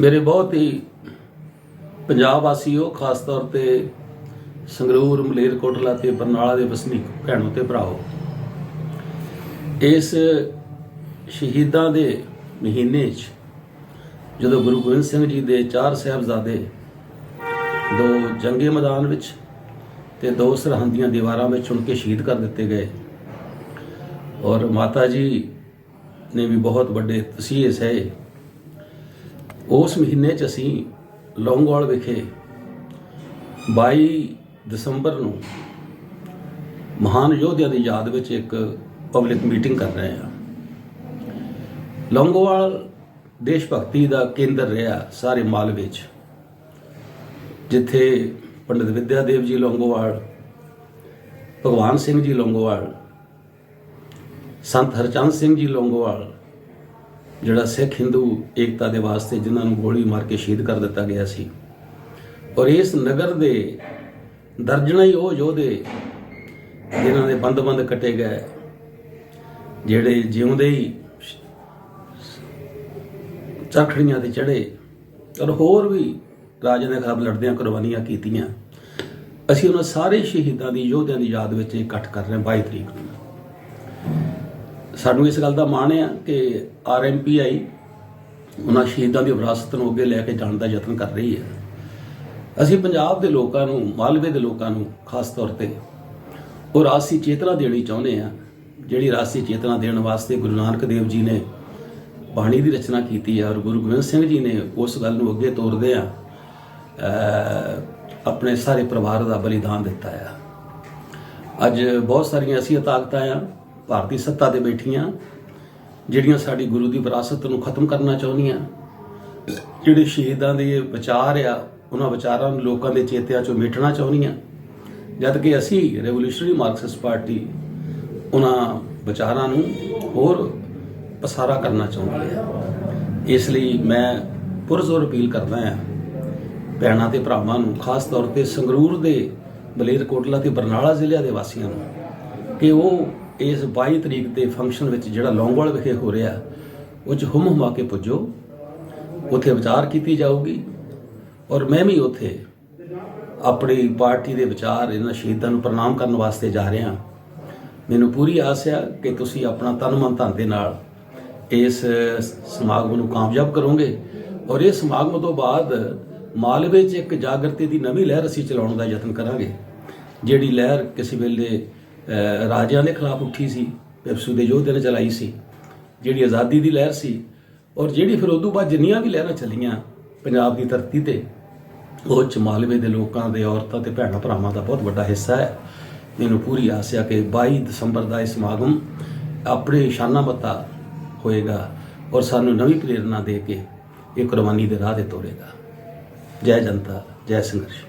ਮੇਰੇ ਬਹੁਤ ਹੀ ਪੰਜਾਬ ਵਾਸੀਓ ਖਾਸ ਤੌਰ ਤੇ ਸੰਗਰੂਰ ਮਲੇਰਕੋਟਲਾ ਤੇ ਬਰਨਾਲਾ ਦੇ ਵਸਨੀਕ ਭੈਣੋ ਤੇ ਭਰਾਓ। ਇਸ ਸ਼ਹੀਦਾਂ ਦੇ ਮਹੀਨੇ 'ਚ ਜਦੋਂ ਗੁਰੂ ਗੋਬਿੰਦ ਸਿੰਘ ਜੀ ਦੇ ਚਾਰ ਸਾਹਿਬਜ਼ਾਦੇ, ਦੋ ਜੰਗੇ ਮੈਦਾਨ ਵਿੱਚ ਤੇ ਦੋ ਸਰਹੰਦੀਆਂ ਦੀਵਾਰਾਂ ਵਿੱਚ ਚੁਣ ਕੇ ਸ਼ਹੀਦ ਕਰ ਦਿੱਤੇ ਗਏ। ਔਰ ਮਾਤਾ ਜੀ ਨੇ ਵੀ ਬਹੁਤ ਵੱਡੇ ਤਸੀਹੇ ਸਹੇ ਉਸ ਮਹੀਨੇ 'ਚ ਅਸੀਂ ਲੌਂਗੋਵਾਲ ਵਿਖੇ 22 ਦਸੰਬਰ ਨੂੰ ਮਹਾਨ ਯੋਧਿਆਂ ਦੀ ਯਾਦ ਵਿੱਚ ਇੱਕ ਪਬਲਿਕ ਮੀਟਿੰਗ ਕਰ ਰਹੇ ਹਾਂ। ਲੌਂਗੋਵਾਲ ਦੇਸ਼ ਭਗਤੀ ਦਾ ਕੇਂਦਰ ਰਿਹਾ ਸਾਰੇ ਮਾਲ ਵਿੱਚ, ਜਿੱਥੇ ਪੰਡਿਤ ਵਿਦਿਆ ਦੇਵ ਜੀ ਲੌਂਗੋਵਾਲ, ਭਗਵਾਨ ਸਿੰਘ ਜੀ ਲੌਂਗੋਵਾਲ, ਸੰਤ ਹਰਚੰਦ ਸਿੰਘ ਜੀ ਲੌਂਗੋਵਾਲ ਜਿਹੜਾ ਸਿੱਖ ਹਿੰਦੂ ਏਕਤਾ ਦੇ ਵਾਸਤੇ ਜਿਨ੍ਹਾਂ ਨੂੰ ਗੋਲੀ ਮਾਰ ਕੇ ਸ਼ਹੀਦ ਕਰ ਦਿੱਤਾ ਗਿਆ ਸੀ। ਔਰ ਇਸ ਨਗਰ ਦੇ ਦਰਜਨਾਂ ਹੀ ਉਹ ਯੋਧੇ ਜਿਨ੍ਹਾਂ ਦੇ ਬੰਦ-ਬੰਦ ਕੱਟੇ ਗਏ, ਜਿਹੜੇ ਜਿਉਂਦੇ ਹੀ ਚਰਖੜੀਆਂ ਤੇ ਚੜੇ ਔਰ ਹੋਰ ਵੀ ਰਾਜੇ ਦੇ ਖਿਲਾਫ ਲੜਦਿਆਂ ਕੁਰਬਾਨੀਆਂ ਕੀਤੀਆਂ। ਅਸੀਂ ਉਹਨਾਂ ਸਾਰੇ ਸ਼ਹੀਦਾਂ ਦੀ ਯੋਧਿਆਂ ਦੀ ਯਾਦ ਵਿੱਚ ਇਕੱਠ ਕਰ ਰਹੇ ਹਾਂ 22 ਤਰੀਕ ਨੂੰ। ਸਾਨੂੰ ਇਸ ਗੱਲ ਦਾ ਮਾਣ ਆ ਕਿ ਆਰਐਮਪੀਆਈ ਉਹਨਾਂ ਸ਼ਹੀਦਾਂ ਦੀ ਵਿਰਾਸਤ ਨੂੰ ਅੱਗੇ ਲੈ ਕੇ ਜਾਣ ਦਾ ਯਤਨ ਕਰ ਰਹੀ ਹੈ। ਅਸੀਂ ਪੰਜਾਬ ਦੇ ਲੋਕਾਂ ਨੂੰ, ਮਾਲਵੇ ਦੇ ਲੋਕਾਂ ਨੂੰ ਖਾਸ ਤੌਰ ਤੇ ਉਹ ਰਾਸੀ ਚੇਤਨਾ ਦੇਣੀ ਚਾਹੁੰਦੇ ਆ, ਜਿਹੜੀ ਰਾਸੀ ਚੇਤਨਾ ਦੇਣ ਵਾਸਤੇ ਗੁਰੂ ਨਾਨਕ ਦੇਵ ਜੀ ਨੇ ਬਾਣੀ ਦੀ ਰਚਨਾ ਕੀਤੀ ਹੈ ਔਰ ਗੁਰੂ ਗੋਬਿੰਦ ਸਿੰਘ ਜੀ ਨੇ ਉਸ ਗੱਲ ਨੂੰ ਅੱਗੇ ਤੋਰਦੇ ਆ ਆਪਣੇ ਸਾਰੇ ਪਰਿਵਾਰ ਦਾ ਬਲੀਦਾਨ ਦਿੱਤਾ ਆ। ਅੱਜ ਬਹੁਤ ਸਾਰੀਆਂ ਐਸੀਆਂ ਤਾਕਤਾਂ ਆ ਭਾਰਤੀ ਸੱਤਾ ਤੇ ਬੈਠੀਆਂ, ਜਿਹੜੀਆਂ ਸਾਡੀ ਗੁਰੂ ਦੀ ਵਿਰਾਸਤ ਨੂੰ ਖਤਮ ਕਰਨਾ ਚਾਹੁੰਦੀਆਂ, ਜਿਹੜੇ ਸ਼ਹੀਦਾਂ ਦੇ ਵਿਚਾਰ ਆ, ਉਹਨਾਂ ਵਿਚਾਰਾਂ ਨੂੰ ਲੋਕਾਂ ਦੇ ਚੇਤਿਆਂ ਚੋਂ ਮਿਟਣਾ ਚਾਹੁੰਦੀਆਂ। ਜਦ ਕਿ ਅਸੀਂ ਰੈਵੋਲੂਸ਼ਨਰੀ ਮਾਰਕਸਿਸਟ ਪਾਰਟੀ ਉਹਨਾਂ ਵਿਚਾਰਾਂ ਨੂੰ ਹੋਰ ਪਸਾਰਾ ਕਰਨਾ ਚਾਹੁੰਦੀ ਹੈ। ਇਸ ਲਈ ਮੈਂ ਪੁਰਜ਼ੋਰ ਅਪੀਲ ਕਰਦਾ ਹਾਂ, ਭੈਣਾਂ ਤੇ ਭਰਾਵਾਂ ਨੂੰ, ਖਾਸ ਤੌਰ ਤੇ ਸੰਗਰੂਰ ਦੇ ਬਲੇਰਕੋਟਲਾ ਤੇ ਬਰਨਾਲਾ ਜ਼ਿਲ੍ਹਿਆਂ ਦੇ ਵਾਸੀਆਂ ਨੂੰ, ਕਿ ਉਹ ਇਸ 22 ਤਰੀਕ ਦੇ ਫੰਕਸ਼ਨ ਵਿੱਚ ਜਿਹੜਾ ਲੌਂਗਵਾਲ ਵਿਖੇ ਹੋ ਰਿਹਾ, ਉਹ 'ਚ ਹੁਮ ਹੁਮਾ ਕੇ ਪੁੱਜੋ। ਉੱਥੇ ਵਿਚਾਰ ਕੀਤੀ ਜਾਊਗੀ। ਔਰ ਮੈਂ ਵੀ ਉੱਥੇ ਆਪਣੀ ਪਾਰਟੀ ਦੇ ਵਿਚਾਰ, ਇਹਨਾਂ ਸ਼ਹੀਦਾਂ ਨੂੰ ਪ੍ਰਣਾਮ ਕਰਨ ਵਾਸਤੇ ਜਾ ਰਿਹਾ। ਮੈਨੂੰ ਪੂਰੀ ਆਸ ਹੈ ਕਿ ਤੁਸੀਂ ਆਪਣਾ ਤਨ ਮਨ ਧਨ ਦੇ ਨਾਲ ਇਸ ਸਮਾਗਮ ਨੂੰ ਕਾਮਯਾਬ ਕਰੋਗੇ। ਔਰ ਇਹ ਸਮਾਗਮ ਤੋਂ ਬਾਅਦ ਮਾਲਵੇ 'ਚ ਇੱਕ ਜਾਗਰਤੀ ਦੀ ਨਵੀਂ ਲਹਿਰ ਅਸੀਂ ਚਲਾਉਣ ਦਾ ਯਤਨ ਕਰਾਂਗੇ, ਜਿਹੜੀ ਲਹਿਰ ਕਿਸੇ ਵੇਲੇ ਰਾਜਿਆਂ ਦੇ ਖਿਲਾਫ ਉੱਠੀ ਸੀ ਪਿਪਸੂ ਦੇ ਯੋਧੇ ਨੇ ਚਲਾਈ ਸੀ, ਜਿਹੜੀ ਆਜ਼ਾਦੀ ਦੀ ਲਹਿਰ ਸੀ, ਔਰ ਜਿਹੜੀ ਫਿਰ ਉਦੋਂ ਬਾਅਦ ਜਿੰਨੀਆਂ ਵੀ ਲਹਿਰਾਂ ਚੱਲੀਆਂ, ਪੰਜਾਬ ਦੀ ਧਰਤੀ ਤੇ, ਉਹ ਚ ਮਾਲਵੇ ਦੇ ਲੋਕਾਂ ਦੇ ਔਰਤਾਂ ਤੇ ਭੈਣਾਂ ਭਰਾਵਾਂ ਦਾ ਬਹੁਤ ਵੱਡਾ ਹਿੱਸਾ ਹੈ। ਮੈਨੂੰ ਪੂਰੀ ਆਸ ਹੈ ਕਿ 22 ਦਸੰਬਰ ਦਾ ਇਹ ਸਮਾਗਮ ਆਪਣੇ ਸ਼ਾਨਾ ਮਤਾ ਹੋਏਗਾ ਔਰ ਸਾਨੂੰ ਨਵੀਂ ਪ੍ਰੇਰਣਾ ਦੇ ਕੇ ਇਹ ਕੁਰਬਾਨੀ ਦੇ ਰਾਹ ਤੇ ਤੋਰੇਗਾ। ਜੈ ਜਨਤਾ, ਜੈ ਸੰਘਰਸ਼।